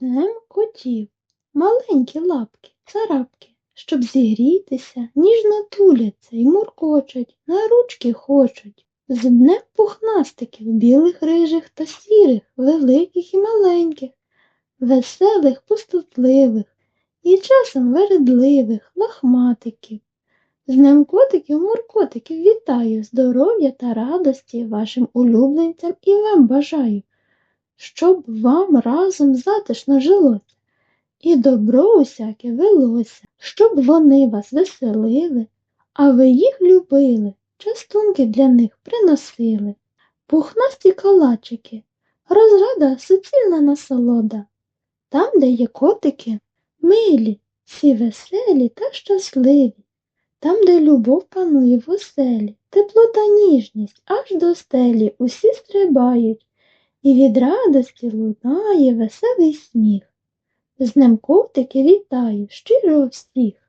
Днем котів, маленькі лапки, царапки, щоб зігрітися, ніжно туляться й муркочуть, на ручки хочуть. З днем пухнастиків, білих, рижих та сірих, великих і маленьких, веселих, пустотливих і часом вередливих, лахматиків. З днем котиків, муркотиків вітаю, здоров'я та радості вашим улюбленцям і вам бажаю, щоб вам разом затишно жилося, і добро усяке велося, щоб вони вас веселили, а ви їх любили, частунки для них приносили. Пухнасті калачики, розрада суцільна насолода. Там, де є котики, милі, всі веселі та щасливі. Там, де любов панує в оселі, тепло та ніжність аж до стелі усі стрибають, і від радості лунає веселий сміх. З ним ковтики вітаю щиро всіх.